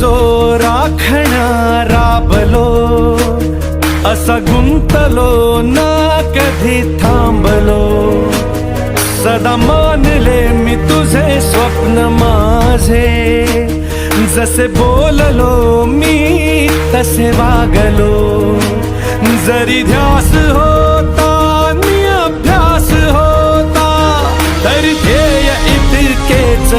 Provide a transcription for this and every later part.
जो राखणा राबलो असा गुंतलो ना कधी थांबलो. सदा मानले मी तुझे स्वप्न माझे जसे बोललो मी तसे वागलो. जरी ध्यास होता मी अभ्यास होता तरी ध्येय इतकेच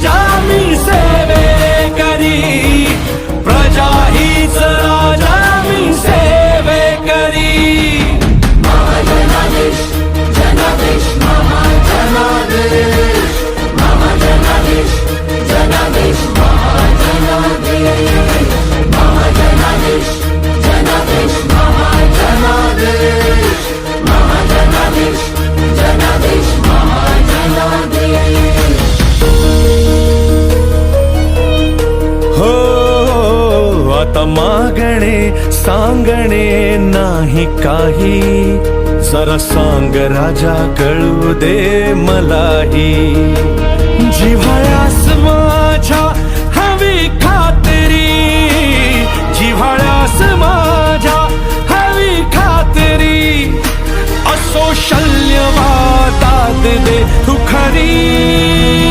प्रजा मी सेवे करी. प्रजा हीच मागणे सांगणे नाही काही जरा सांग राजा कळू दे मलाही जिव्हाळ्यास माझ्या हवी खात्री जिव्हाळ्यास माझ्या हवी खात्री असो शल्यवातात दे तू खरी